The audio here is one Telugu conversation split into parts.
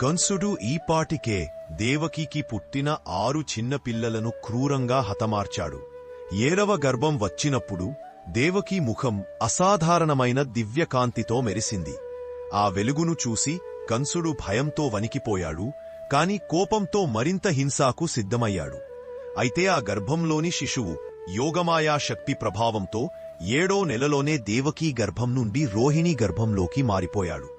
కంసుడు ఈపాటికే దేవకీకి పుట్టిన ఆరు చిన్న పిల్లలను క్రూరంగా హతమార్చాడు. ఏడవ గర్భం వచ్చినప్పుడు దేవకీ ముఖం అసాధారణమైన దివ్యకాంతితో మెరిసింది. ఆ వెలుగును చూసి కంసుడు భయంతో వణికిపోయాడు కాని కోపంతో మరింత హింసాకు సిద్ధమయ్యాడు. అయితే ఆ గర్భంలోని శిశువు యోగమాయా శక్తి ప్రభావంతో ఏడో నెలలోనే దేవకీ గర్భం నుండి రోహిణీ గర్భంలోకి మారిపోయాడు.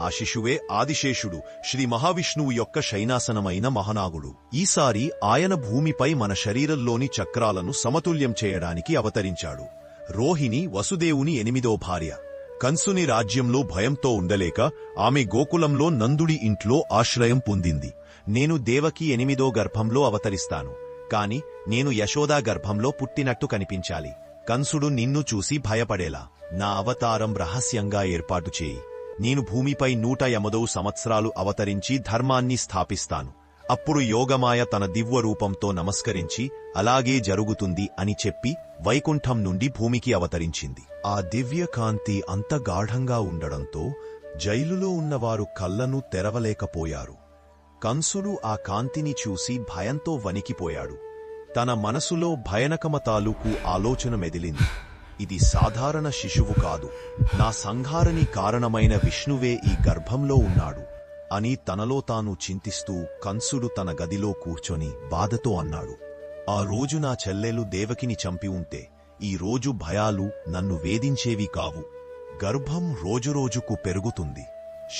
ఆ శిశువే ఆదిశేషుడు శ్రీ మహావిష్ణువు యొక్క శైనాసనమైన మహనాగుడు. ఈసారి ఆయన భూమిపై మన శరీరంలోని చక్రాలను సమతుల్యం చేయడానికి అవతరించాడు. రోహిణి వసుదేవుని ఎనిమిదో భార్య. కంసుని రాజ్యంలో భయంతో ఉండలేక ఆమె గోకులంలో నందుడి ఇంట్లో ఆశ్రయం పొందింది. నేను దేవకి ఎనిమిదో గర్భంలో అవతరిస్తాను. కాని నేను యశోదా గర్భంలో పుట్టినట్టు కనిపించాలి. కంసుడు నిన్ను చూసి భయపడేలా. నా అవతారం రహస్యంగా ఏర్పాటు చేయి. నేను భూమిపై నూట ఎమదో సంవత్సరాలు అవతరించి ధర్మాన్ని స్థాపిస్తాను. అప్పుడు యోగమాయ తన దివ్య రూపంతో నమస్కరించి అలాగే జరుగుతుంది అని చెప్పి వైకుంఠం నుండి భూమికి అవతరించింది. ఆ దివ్య కాంతి అంత గాఢంగా ఉండడంతో జైలులో ఉన్నవారు కళ్ళను తెరవలేకపోయారు. కంసుడు ఆ కాంతిని చూసి భయంతో వణికిపోయాడు. తన మనసులో భయనకమ తాలూకు ఆలోచన మెదిలింది. ఇది సాధారణ శిశువు కాదు. నా సంహారని కారణమైన విష్ణువే ఈ గర్భంలో ఉన్నాడు. అని తనలో తాను చింతిస్తూ కంసుడు తన గదిలో కూర్చొని బాధతో అన్నాడు. ఆ రోజు నా చెల్లెలు దేవకిని చంపి ఉంటే ఈ రోజు భయాలు నన్ను వేధించేవి కావు. గర్భం రోజురోజుకు పెరుగుతుంది.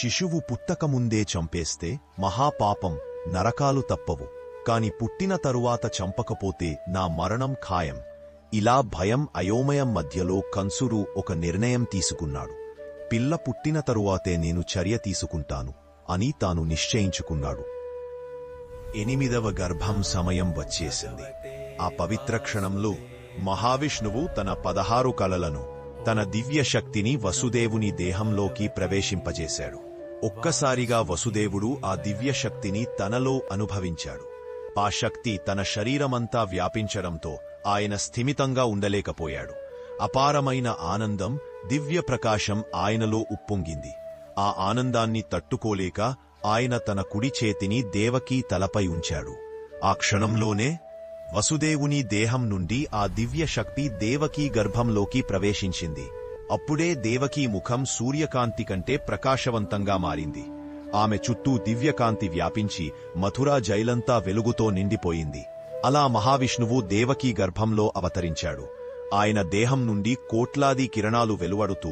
శిశువు పుట్టకముందే చంపేస్తే మహాపాపం నరకాలు తప్పవు. కాని పుట్టిన తరువాత చంపకపోతే నా మరణం ఖాయం. ఇలా భయం అయోమయం మధ్యలో కంసుడు ఒక నిర్ణయం తీసుకున్నాడు. పిల్ల పుట్టిన తరువాతే నేను చర్య తీసుకుంటాను అని తాను నిశ్చయించుకున్నాడు. ఎనిమిదవ గర్భం సమయం వచ్చేసింది. ఆ పవిత్ర క్షణంలో మహావిష్ణువు తన పదహారు కలలను తన దివ్య శక్తిని వసుదేవుని దేహంలోకి ప్రవేశింపజేశాడు. ఒక్కసారిగా వసుదేవుడు ఆ దివ్య శక్తిని తనలో అనుభవించాడు. ఆ శక్తి తన శరీరమంతా వ్యాపించడంతో ఆయన స్థిమితంగా ఉండలేకపోయాడు. అపారమైన ఆనందం దివ్య ప్రకాశం ఆయనలో ఉప్పొంగింది. ఆ ఆనందాన్ని తట్టుకోలేక ఆయన తన కుడి చేతిని దేవకీ తలపై ఉంచాడు. ఆ క్షణంలోనే వసుదేవుని దేహం నుండి ఆ దివ్య శక్తి దేవకీ గర్భంలోకి ప్రవేశించింది. అప్పుడే దేవకీ ముఖం సూర్యకాంతి కంటే ప్రకాశవంతంగా మారింది. ఆమె చుట్టూ దివ్యకాంతి వ్యాపించి మథురా జైలంతా వెలుగుతో నిండిపోయింది. అలా మహావిష్ణువు దేవకీ గర్భంలో అవతరించాడు. ఆయన దేహం నుండి కోట్లాది కిరణాలు వెలువడుతూ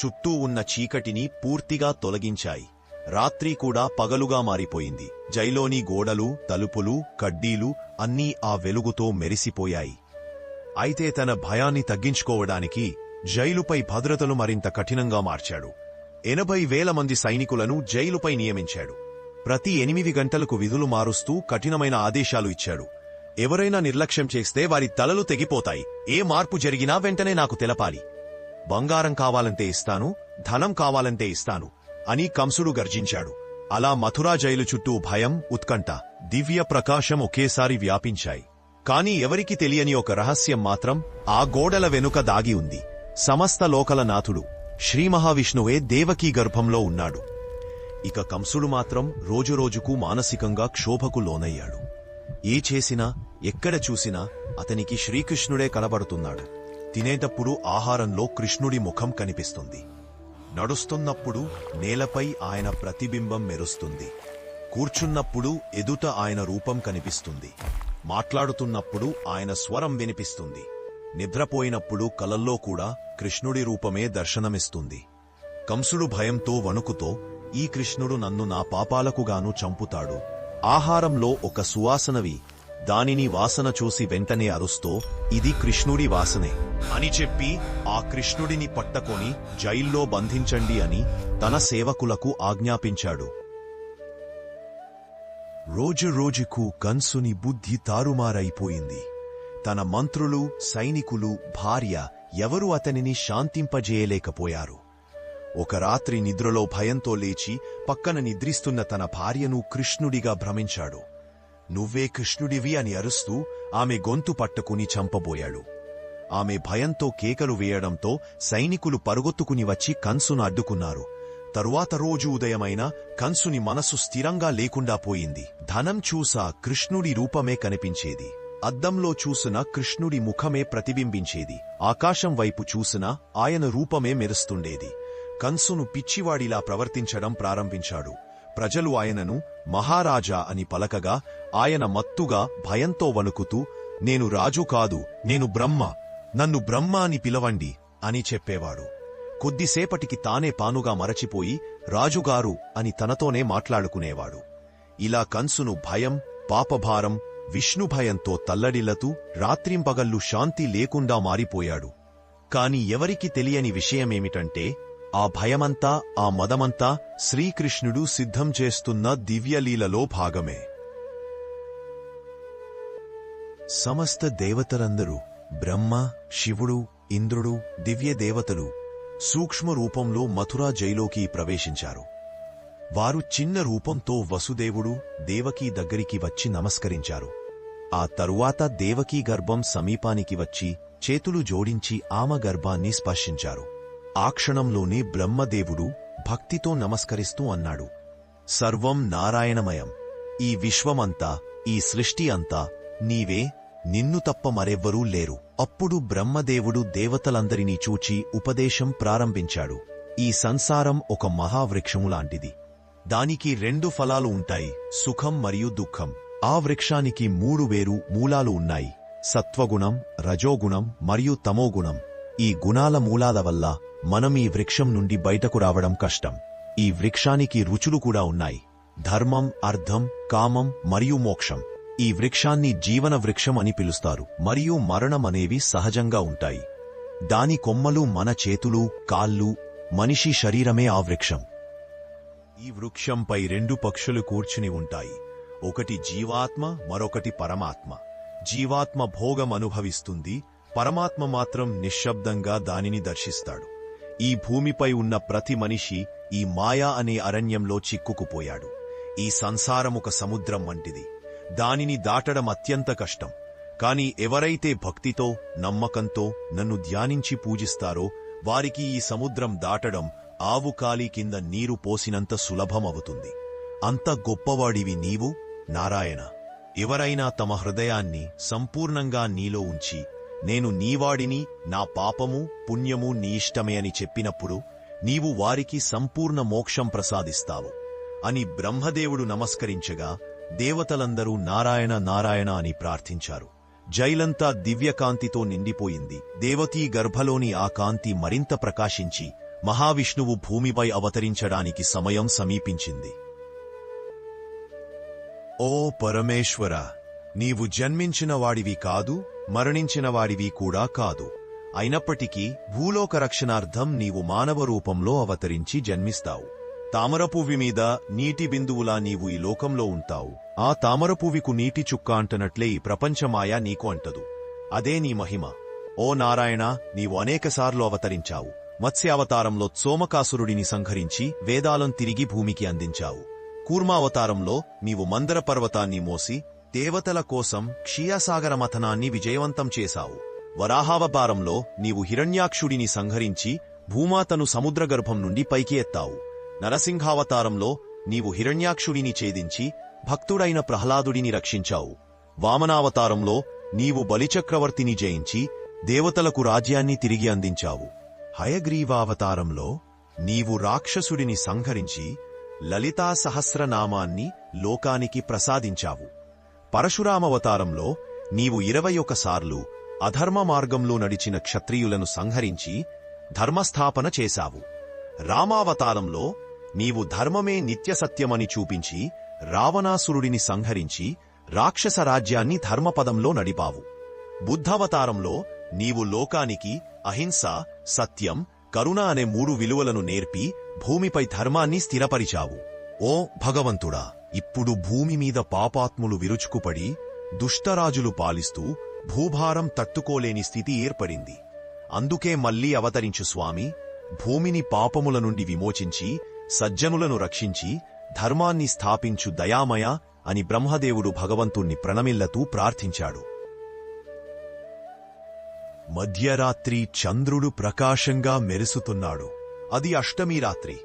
చుట్టూ ఉన్న చీకటిని పూర్తిగా తొలగించాయి. రాత్రి కూడా పగలుగా మారిపోయింది. జైలోని గోడలు తలుపులు కడ్డీలు అన్నీ ఆ వెలుగుతో మెరిసిపోయాయి. అయితే తన భయాన్ని తగ్గించుకోవడానికి జైలుపై భద్రతలు మరింత కఠినంగా మార్చాడు. ఎనభై వేల మంది సైనికులను జైలుపై నియమించాడు. ప్రతి ఎనిమిది గంటలకు విధులు మారుస్తూ కఠినమైన ఆదేశాలు ఇచ్చాడు. ఎవరైనా నిర్లక్ష్యం చేస్తే వారి తలలు తెగిపోతాయి. ఏ మార్పు జరిగినా వెంటనే నాకు తెలపాలి. బంగారం కావాలంటే ఇస్తాను ధనం కావాలంటే ఇస్తాను అని కంసుడు గర్జించాడు. అలా మథురా జైలు చుట్టూ భయం ఉత్కంఠ దివ్య ప్రకాశం ఒకేసారి వ్యాపించాయి. కాని ఎవరికి తెలియని ఒక రహస్యం మాత్రం ఆ గోడల వెనుక దాగి ఉంది. సమస్త లోకల నాథుడు శ్రీ మహావిష్ణువే దేవకీ గర్భంలో ఉన్నాడు. ఇక కంసుడు మాత్రం రోజురోజుకు మానసికంగా క్షోభకు లోనయ్యాడు. ఏ చేసినా ఎక్కడ చూసినా అతనికి శ్రీకృష్ణుడే కనబడుతున్నాడు. తినేటప్పుడు ఆహారంలో కృష్ణుడి ముఖం కనిపిస్తుంది. నడుస్తున్నప్పుడు నేలపై ఆయన ప్రతిబింబం మెరుస్తుంది. కూర్చున్నప్పుడు ఎదుట ఆయన రూపం కనిపిస్తుంది. మాట్లాడుతున్నప్పుడు ఆయన స్వరం వినిపిస్తుంది. నిద్రపోయినప్పుడు కలల్లో కూడా కృష్ణుడి రూపమే దర్శనమిస్తుంది. కంసుడు భయంతో వణుకుతో ఈ కృష్ణుడు నన్ను నా పాపాలకుగాను చంపుతాడు. ఆహారంలో ఒక సువాసనవి దానిని వాసన చూసి వెంటనే అరుస్తో ఇది కృష్ణుడి వాసనే అని చెప్పి ఆ కృష్ణుడిని పట్టకొని జైల్లో బంధించండి అని తన సేవకులకు ఆజ్ఞాపించాడు. రోజు రోజుకు కంసుని బుద్ధి తారుమారైపోయింది. తన మంత్రులు సైనికులు భార్య ఎవరూ అతనిని శాంతింపజేయలేకపోయారు. ఒక రాత్రి నిద్రలో భయంతో లేచి పక్కన నిద్రిస్తున్న తన భార్యను కృష్ణుడిగా భ్రమించాడు. నువ్వే కృష్ణుడివి అని అరుస్తూ ఆమె గొంతు పట్టుకుని చంపబోయాడు. ఆమె భయంతో కేకలు వేయడంతో సైనికులు పరుగొత్తుకుని వచ్చి కంసును అడ్డుకున్నారు. తరువాత రోజు ఉదయమైన కంసుని మనసు స్థిరంగా లేకుండా పోయింది. ధనం చూసా కృష్ణుడి రూపమే కనిపించేది. అద్దంలో చూసిన కృష్ణుడి ముఖమే ప్రతిబింబించేది. ఆకాశం వైపు చూసిన ఆయన రూపమే మెరుస్తుండేది. కంసును పిచ్చివాడిలా ప్రవర్తించడం ప్రారంభించాడు. ప్రజలు ఆయనను మహారాజా అని పలకగా ఆయన మత్తుగా భయంతో వణుకుతూ నేను రాజు కాదు నేను బ్రహ్మ నన్ను బ్రహ్మ అని పిలవండి అని చెప్పేవాడు. కొద్దిసేపటికి తానే పానుగా మరచిపోయి రాజుగారు అని తనతోనే మాట్లాడుకునేవాడు. ఇలా కంసును భయం పాపభారం విష్ణుభయంతో తల్లడిల్లతూ రాత్రింపగళ్ళు శాంతి లేకుండా మారిపోయాడు. కాని ఎవరికి తెలియని విషయమేమిటంటే ఆ భయమంతా ఆ మదమంతా శ్రీకృష్ణుడు సిద్ధం చేస్తున్న దివ్యలీలలో భాగమే. సమస్త దేవతలందరూ బ్రహ్మ శివుడు ఇంద్రుడు దివ్యదేవతలు సూక్ష్మ రూపంలో మథురా జైలోకి ప్రవేశించారు. వారు చిన్న రూపంతో వసుదేవుడు దేవకీ దగ్గరికి వచ్చి నమస్కరించారు. ఆ తరువాత దేవకీ గర్భం సమీపానికి వచ్చి చేతులు జోడించి ఆమె గర్భాన్ని స్పర్శించారు. ఆ క్షణంలోనే బ్రహ్మదేవుడు భక్తితో నమస్కరిస్తూ అన్నాడు సర్వం నారాయణమయం. ఈ విశ్వమంతా ఈ సృష్టి అంతా నీవే నిన్ను తప్ప మరెవ్వరూ లేరు. అప్పుడు బ్రహ్మదేవుడు దేవతలందరినీ చూచి ఉపదేశం ప్రారంభించాడు ఈ సంసారం ఒక మహావృక్షము లాంటిది. దానికి రెండు ఫలాలు ఉంటాయి సుఖం మరియు దుఃఖం. ఆ వృక్షానికి మూడు వేరు మూలాలు ఉన్నాయి సత్వగుణం రజోగుణం మరియు తమోగుణం. ఈ గుణాల మూలాల వల్ల మనం ఈ వృక్షం నుండి బయటకు రావడం కష్టం. ఈ వృక్షానికి రుచులు కూడా ఉన్నాయి. ధర్మం అర్థం కామం మరియు మోక్షం. ఈ వృక్షాన్ని జీవన వృక్షం అని పిలుస్తారు. మరియు మరణం అనేవి సహజంగా ఉంటాయి. దాని కొమ్మలు మన చేతులు కాళ్ళు మనిషి శరీరమే ఆ వృక్షం. ఈ వృక్షంపై రెండు పక్షులు కూర్చుని ఉంటాయి. ఒకటి జీవాత్మ మరొకటి పరమాత్మ. జీవాత్మ భోగం అనుభవిస్తుంది. పరమాత్మ మాత్రం నిశ్శబ్దంగా దానిని దర్శిస్తాడు. ఈ భూమిపై ఉన్న ప్రతి మనిషి ఈ మాయా అనే అరణ్యంలో చిక్కుకుపోయాడు. ఈ సంసారం ఒక సముద్రం వంటిది. దానిని దాటడం అత్యంత కష్టం. కాని ఎవరైతే భక్తితో నమ్మకంతో నన్ను ధ్యానించి పూజిస్తారో వారికి ఈ సముద్రం దాటడం ఆవు కాలి కింద నీరు పోసినంత సులభమవుతుంది. అంత గొప్పవాడివి నీవు నారాయణ. ఎవరైనా తమ హృదయాన్ని సంపూర్ణంగా నీలో ఉంచి నేను నీవాడిని నా పాపము పుణ్యము నీ ఇష్టమే అని చెప్పినప్పుడు నీవు వారికి సంపూర్ణ మోక్షం ప్రసాదిస్తావు. అని బ్రహ్మదేవుడు నమస్కరించగా దేవతలందరూ నారాయణ నారాయణ అని ప్రార్థించారు. జైలంతా దివ్యకాంతితో నిండిపోయింది. దేవతీ గర్భలోని ఆ కాంతి మరింత ప్రకాశించి మహావిష్ణువు భూమిపై అవతరించడానికి సమయం సమీపించింది. ఓ పరమేశ్వర నీవు జన్మించిన వాడివి కాదు మరణించిన వాడివి కూడా కాదు. అయినప్పటికీ భూలోక రక్షణార్థం నీవు మానవ రూపంలో అవతరించి జన్మిస్తావు. తామరపువ్వి మీద నీటి బిందువులా నీవు ఈ లోకంలో ఉంటావు. ఆ తామరపువ్వికు నీటి చుక్క అంటనట్లే ఈ ప్రపంచమాయా నీకు అంటదు. అదే నీ మహిమ. ఓ నారాయణ నీవు అనేకసార్లు అవతరించావు. మత్స్యావతారంలో సోమకాసురుడిని సంహరించి వేదాలం తిరిగి భూమికి అందించావు. కూర్మావతారంలో నీవు మందర పర్వతాన్ని మోసి దేవతల కోసం క్షీయసాగర మథనాన్ని విజయవంతం చేశావు. వరాహావపారంలో నీవు హిరణ్యాక్షుడిని సంహరించి భూమాతను సముద్రగర్భం నుండి పైకి ఎత్తావు. నరసింహావతారంలో నీవు హిరణ్యాక్షుడిని ఛేదించి భక్తుడైన ప్రహ్లాదుడిని రక్షించావు. వామనావతారంలో నీవు బలిచక్రవర్తిని జయించి దేవతలకు రాజ్యాన్ని తిరిగి అందించావు. హయగ్రీవావతారంలో నీవు రాక్షసుడిని సంహరించి లలితా సహస్రనామాన్ని లోకానికి ప్రసాదించావు. పరశురామవతారంలో నీవు ఇరవై ఒకసార్లు అధర్మ మార్గంలో నడిచిన క్షత్రియులను సంహరించి ధర్మస్థాపన చేశావు. రామావతారంలో నీవు ధర్మమే నిత్యసత్యమని చూపించి రావణాసురుడిని సంహరించి రాక్షస రాజ్యాన్ని ధర్మపదంలో నడిపావు. బుద్ధవతారంలో నీవు లోకానికి అహింస సత్యం కరుణ అనే మూడు విలువలను నేర్పి భూమిపై ధర్మాన్ని స్థిరపరిచావు. ఓ భగవంతుడా! ఇప్పుడు భూమి మీద పాపాత్ములు విరుచుకుపడి దుష్టరాజులు పాలిస్తూ భూభారం తట్టుకోలేని స్థితి ఏర్పడింది. అందుకే మళ్ళీ అవతరించు స్వామి భూమిని పాపముల నుండి విమోచించి సజ్జనులను రక్షించి ధర్మాన్ని స్థాపించు దయామయ అని బ్రహ్మదేవుడు భగవంతుణ్ణి ప్రణమిల్లతూ ప్రార్థించాడు. మధ్యరాత్రి చంద్రుడు ప్రకాశంగా మెరుసుతున్నాడు. అది అష్టమి రాత్రి.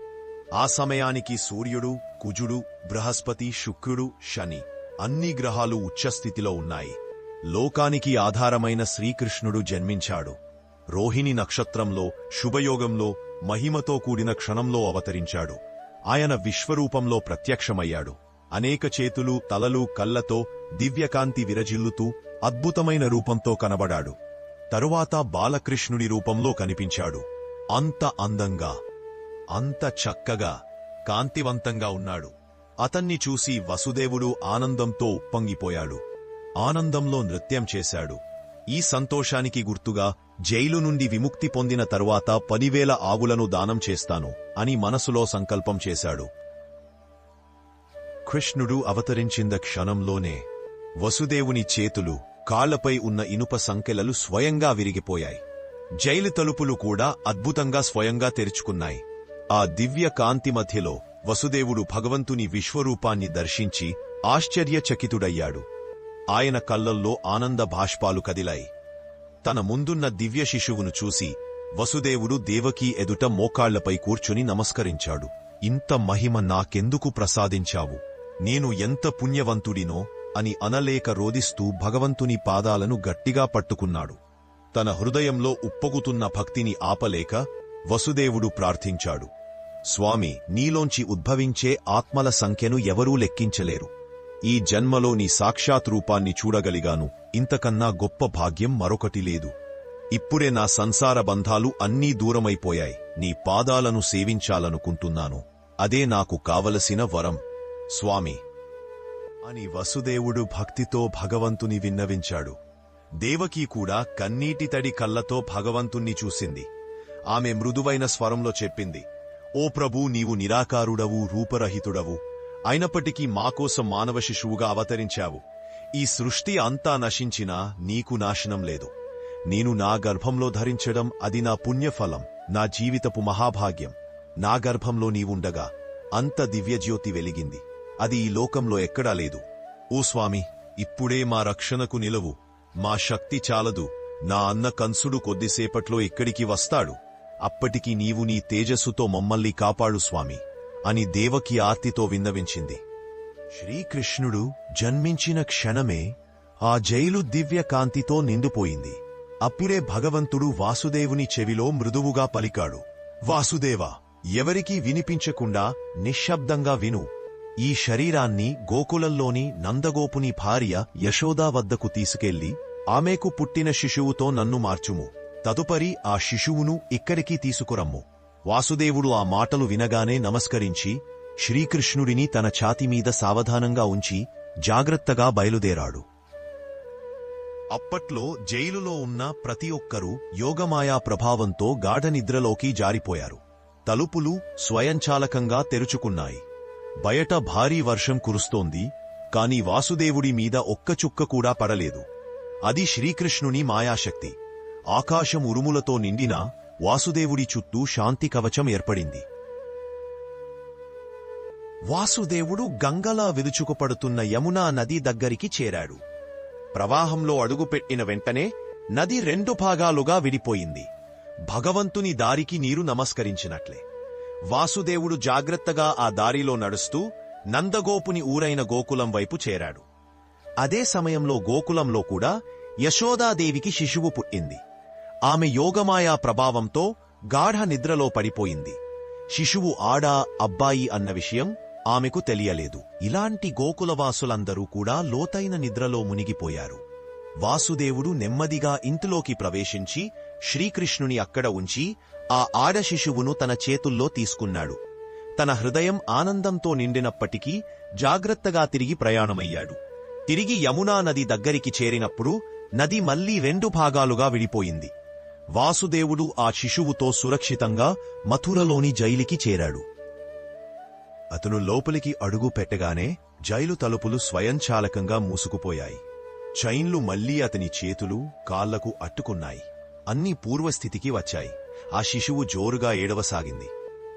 ఆ సమయానికి సూర్యుడు కుజుడు బృహస్పతి శుక్రుడు శని అన్ని గ్రహాలు ఉచ్చస్థితిలో ఉన్నాయి. లోకానికి ఆధారమైన శ్రీకృష్ణుడు జన్మించాడు. రోహిణి నక్షత్రంలో శుభయోగంలో మహిమతో కూడిన క్షణంలో అవతరించాడు. ఆయన విశ్వరూపంలో ప్రత్యక్షమయ్యాడు. అనేక చేతులు తలలు కళ్ళతో దివ్యకాంతి విరజిల్లుతూ అద్భుతమైన రూపంతో కనబడాడు. తరువాత బాలకృష్ణుడి రూపంలో కనిపించాడు. అంత అందంగా అంత చక్కగా కాంతివంతంగా ఉన్నాడు. అతన్ని చూసి వసుదేవుడు ఆనందంతో ఉప్పొంగిపోయాడు. ఆనందంలో నృత్యం చేశాడు. ఈ సంతోషానికి గుర్తుగా జైలు నుండి విముక్తి పొందిన తరువాత పదివేల ఆవులను దానం చేస్తాను అని మనసులో సంకల్పం చేశాడు. కృష్ణుడు అవతరించింద క్షణంలోనే వసుదేవుని చేతులు కాళ్ళపై ఉన్న ఇనుప సంకెలలు స్వయంగా విరిగిపోయాయి. జైలు తలుపులు కూడా అద్భుతంగా స్వయంగా తెరుచుకున్నాయి. ఆ దివ్య కాంతి మధ్యలో వసుదేవుడు భగవంతుని విశ్వరూపాన్ని దర్శించి ఆశ్చర్యచకితుడయ్యాడు. ఆయన కళ్ళల్లో ఆనంద భాష్పాలు కదిలాయి. తన ముందున్న దివ్య శిశువును చూసి వసుదేవుడు దేవకీ ఎదుట మోకాళ్ళపై కూర్చుని నమస్కరించాడు. ఇంత మహిమ నాకెందుకు ప్రసాదించావు? నేను ఎంత పుణ్యవంతుడినో అని అనలేక రోదిస్తూ భగవంతుని పాదాలను గట్టిగా పట్టుకున్నాడు. తన హృదయంలో ఉప్పొగుతున్న భక్తిని ఆపలేక వసుదేవుడు ప్రార్థించాడు. స్వామి నీలోంచి ఉద్భవించే ఆత్మల సంఖ్యను ఎవరూ లెక్కించలేరు. ఈ జన్మలో నీ సాక్షాత్ రూపాన్ని చూడగలిగాను. ఇంతకన్నా గొప్ప భాగ్యం మరొకటి లేదు. ఇప్పుడే నా సంసార బంధాలు అన్నీ దూరమైపోయాయి. నీ పాదాలను సేవించాలనుకుంటున్నాను. అదే నాకు కావలసిన వరం. స్వామి అని వసుదేవుడు భక్తితో భగవంతుని విన్నవించాడు. దేవకీ కూడా కన్నీటి తడి కళ్ళతో భగవంతుణ్ణి చూసింది. ఆమె మృదువైన స్వరంలో చెప్పింది ఓ ప్రభూ నీవు నిరాకారుడవు రూపరహితుడవు. అయినప్పటికీ మాకోసం మానవ శిశువుగా అవతరించావు. ఈ సృష్టి అంతా నశించినా నీకు నాశనం లేదు. నేను నా గర్భంలో ధరించడం అది నా పుణ్యఫలం నా జీవితపు మహాభాగ్యం. నా గర్భంలో నీవుండగా అంత దివ్యజ్యోతి వెలిగింది. అది ఈ లోకంలో ఎక్కడా లేదు. ఓ స్వామి ఇప్పుడే మా రక్షణకు నిలవు. మా శక్తి చాలదు. నా అన్న కంసుడు కొద్దిసేపట్లో ఇక్కడికి వస్తాడు. అప్పటికి నీవు నీ తేజస్సుతో మమ్మల్ని కాపాడు స్వామి అని దేవకి ఆర్తితో విన్నవించింది. శ్రీకృష్ణుడు జన్మించిన క్షణమే ఆ జైలు దివ్య కాంతితో నిండిపోయింది. అప్పుడే భగవంతుడు వాసుదేవుని చెవిలో మృదువుగా పలికాడు. వాసుదేవ ఎవరికీ వినిపించకుండా నిశ్శబ్దంగా విను. ఈ శరీరాన్ని గోకులంలోని నందగోపుని భార్య యశోదా వద్దకు తీసుకెళ్ళి ఆమెకు పుట్టిన శిశువుతో నన్ను మార్చుము. తదుపరి ఆ శిశువును ఇక్కడికి తీసుకురమ్ము. వాసుదేవుడు ఆ మాటలు వినగానే నమస్కరించి శ్రీకృష్ణుడిని తన ఛాతిమీద సావధానంగా ఉంచి జాగ్రత్తగా బయలుదేరాడు. అప్పట్లో జైలులో ఉన్న ప్రతి ఒక్కరూ యోగమాయా ప్రభావంతో గాఢనిద్రలోకి జారిపోయారు. తలుపులు స్వయంచాలకంగా తెరుచుకున్నాయి. బయట భారీ వర్షం కురుస్తోంది కాని వాసుదేవుడి మీద ఒక్క చుక్క కూడా పడలేదు. అది శ్రీకృష్ణుని మాయాశక్తి. ఆకాశం ఉరుములతో నిండిన వాసుదేవుడి చుట్టూ శాంతి కవచం ఏర్పడింది. వాసుదేవుడు గంగలా విరుచుకుపడుతున్న యమునా నది దగ్గరికి చేరాడు. ప్రవాహంలో అడుగుపెట్టిన వెంటనే నది రెండు భాగాలుగా విడిపోయింది. భగవంతుని దారికి నీరు నమస్కరించినట్లే. వాసుదేవుడు జాగ్రత్తగా ఆ దారిలో నడుస్తూ నందగోపుని ఊరైన గోకులం వైపు చేరాడు. అదే సమయంలో గోకులంలో కూడా యశోదాదేవికి శిశువు పుట్టింది. ఆమె యోగమాయా ప్రభావంతో గాఢ నిద్రలో పడిపోయింది. శిశువు ఆడా అబ్బాయి అన్న విషయం ఆమెకు తెలియలేదు. ఇలాంటి గోకులవాసులందరూ కూడా లోతైన నిద్రలో మునిగిపోయారు. వాసుదేవుడు నెమ్మదిగా ఇంటిలోకి ప్రవేశించి శ్రీకృష్ణుని అక్కడ ఉంచి ఆ ఆడ శిశువును తన చేతుల్లో తీసుకున్నాడు. తన హృదయం ఆనందంతో నిండినప్పటికీ జాగ్రత్తగా తిరిగి ప్రయాణమయ్యాడు. తిరిగి యమునా నది దగ్గరికి చేరినప్పుడు నది మళ్ళీ రెండు భాగాలుగా విడిపోయింది. వాసుదేవుడు ఆ శిశువుతో సురక్షితంగా మథురలోని జైలికి చేరాడు. అతను లోపలికి అడుగు పెట్టగానే జైలు తలుపులు స్వయంచాలకంగా మూసుకుపోయాయి. చైన్లు మళ్ళీ అతని చేతులు కాళ్ళకు అట్టుకున్నాయి అన్నీ పూర్వస్థితికి వచ్చాయి. ఆ శిశువు జోరుగా ఏడవసాగింది.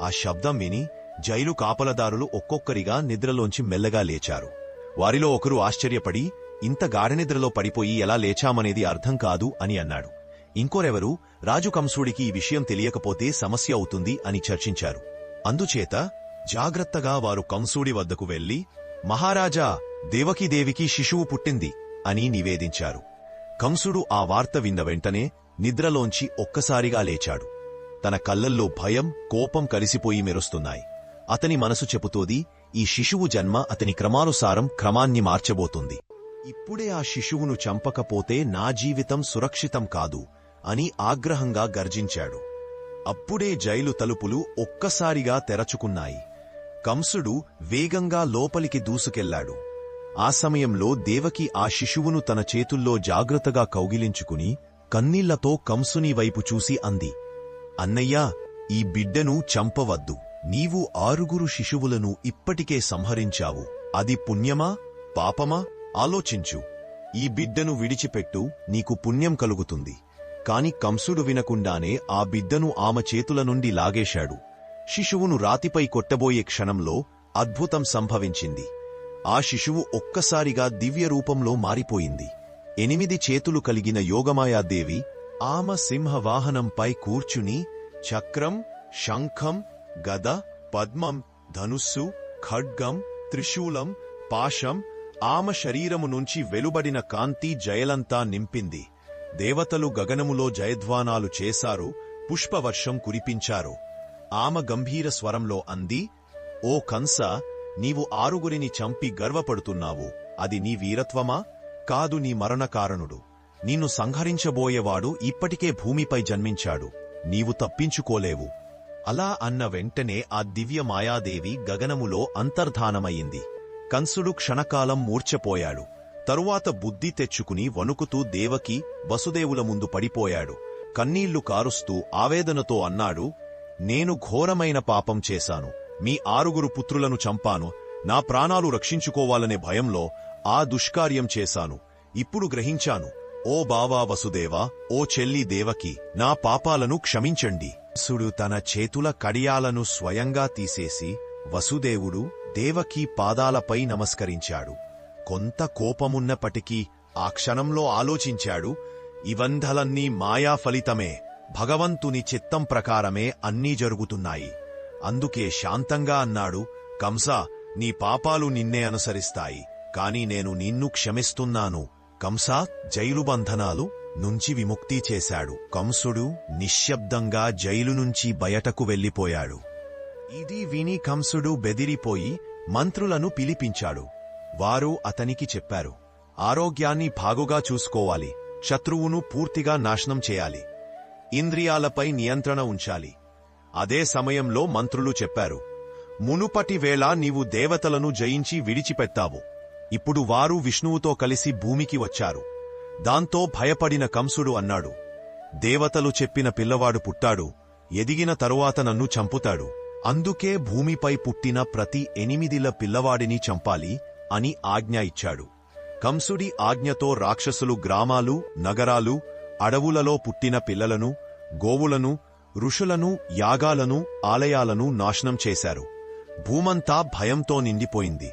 ఆ శబ్దం విని జైలు కాపలదారులు ఒక్కొక్కరిగా నిద్రలోంచి మెల్లగా లేచారు. వారిలో ఒకరు ఆశ్చర్యపడి ఇంత గాఢనిద్రలో పడిపోయి ఎలా లేచామనేది అర్థం కాదు అని అన్నాడు. ఇంకోరెవరు? రాజు కంసుడికి ఈ విషయం తెలియకపోతే సమస్య అవుతుంది అని చర్చించారు. అందుచేత జాగ్రత్తగా వారు కంసుడి వద్దకు వెళ్ళి మహారాజా దేవకీదేవికి శిశువు పుట్టింది అని నివేదించారు. కంసుడు ఆ వార్త విన్న వెంటనే నిద్రలోంచి ఒక్కసారిగా లేచాడు. తన కళ్ళల్లో భయం కోపం కలిసిపోయి మెరుస్తున్నాయి. అతని మనసు చెబుతోంది ఈ శిశువు జన్మ అతని క్రమానుసారం క్రమాన్ని మార్చబోతుంది. ఇప్పుడే ఆ శిశువును చంపకపోతే నా జీవితం సురక్షితం కాదు. అని ఆగ్రహంగా గర్జించాడు. అప్పుడే జైలు తలుపులు ఒక్కసారిగా తెరచుకున్నాయి. కంసుడు వేగంగా లోపలికి దూసుకెళ్ళాడు. ఆ సమయంలో దేవకి ఆ శిశువును తన చేతుల్లో జాగ్రత్తగా కౌగిలించుకుని కన్నీళ్ళతో కంసుని వైపు చూసి అంది. అన్నయ్యా ఈ బిడ్డను చంపవద్దు. నీవు ఆరుగురు శిశువులను ఇప్పటికే సంహరించావు. అది పుణ్యమా? పాపమా? ఆలోచించు. ఈ బిడ్డను విడిచిపెట్టు. నీకు పుణ్యం కలుగుతుంది. కాని కంసుడు వినకుండానే ఆ బిడ్డను ఆమె చేతుల నుండి లాగేశాడు. శిశువును రాతిపై కొట్టబోయే క్షణంలో అద్భుతం సంభవించింది. ఆ శిశువు ఒక్కసారిగా దివ్య రూపంలో మారిపోయింది. ఎనిమిది చేతులు కలిగిన యోగమాయాదేవి ఆమ సింహవాహనంపై కూర్చుని చక్రం శంఖం గద పద్మం ధనుస్సు ఖడ్గం త్రిశూలం పాశం ఆమ శరీరము నుంచి వెలుబడిన కాంతి జయలంతా నింపింది. దేవతలు గగనములో జయధ్వానాలు చేశారు పుష్పవర్షం కురిపించారు. ఆమ గంభీర స్వరంలో అంది ఓ కంస నీవు ఆరుగురిని చంపి గర్వపడుతున్నావు. అది నీ వీరత్వమా? కాదు నీ మరణకారణుడు. నిన్ను సంహరించబోయేవాడు ఇప్పటికే భూమిపై జన్మించాడు. నీవు తప్పించుకోలేవు. అలా అన్న వెంటనే ఆ దివ్య మాయాదేవి గగనములో అంతర్ధానమయ్యింది. కంసుడు క్షణకాలం మూర్ఛపోయాడు. తరువాత బుద్ధి తెచ్చుకుని వణుకుతూ దేవకి వసుదేవుల ముందు పడిపోయాడు. కన్నీళ్ళు కారుస్తూ ఆవేదనతో అన్నాడు నేను ఘోరమైన పాపం చేశాను. మీ ఆరుగురు పుత్రులను చంపాను. నా ప్రాణాలు రక్షించుకోవాలనే భయంలో ఆ దుష్కార్యం చేశాను. ఇప్పుడు గ్రహించాను ఓ బావా వసుదేవా ఓ చెల్లి దేవకి నా పాపాలను క్షమించండి. సుడు తన చేతుల కడియాలను స్వయంగా తీసేసి వసుదేవుడు దేవకి పాదాలపై నమస్కరించాడు. కొంత కోపమున్నప్పటికీ ఆ క్షణంలో ఆలోచించాడు ఇవంధలన్నీ మాయా ఫలితమే భగవంతుని చిత్తం ప్రకారమే అన్నీ జరుగుతున్నాయి. అందుకే శాంతంగా అన్నాడు కంస నీ పాపాలు నిన్నే అనుసరిస్తాయి కాని నేను నిన్ను క్షమిస్తున్నాను. కంస జైలు బంధనాలు నుంచి విముక్తి చేశాడు. కంసుడు నిశ్శబ్దంగా జైలు నుంచి బయటకు వెళ్ళిపోయాడు ఇది విని కంసుడు బెదిరిపోయి మంత్రులను పిలిపించాడు. వారు అతనికి చెప్పారు ఆరోగ్యాన్ని భాగుగా చూసుకోవాలి శత్రువును పూర్తిగా నాశనం చేయాలి ఇంద్రియాలపై నియంత్రణ ఉంచాలి. అదే సమయంలో మంత్రులు చెప్పారు మునుపటి వేళ నీవు దేవతలను జయించి విడిచిపెట్టావు. ఇప్పుడు వారు విష్ణువుతో కలిసి భూమికి వచ్చారు. దాంతో భయపడిన కంసుడు అన్నాడు దేవతలు చెప్పిన పిల్లవాడు పుట్టాడు ఎదిగిన తరువాత నన్ను చంపుతాడు. అందుకే భూమిపై పుట్టిన ప్రతి ఎనిమిదిల పిల్లవాడిని చంపాలి అని ఆజ్ఞ ఇచ్చాడు. కంసుడి ఆజ్ఞతో రాక్షసులు గ్రామాలు నగరాలు అడవులలో పుట్టిన పిల్లలను గోవులను ఋషులను యాగాలను ఆలయాలను నాశనం చేశారు. భూమంతా భయంతో నిండిపోయింది.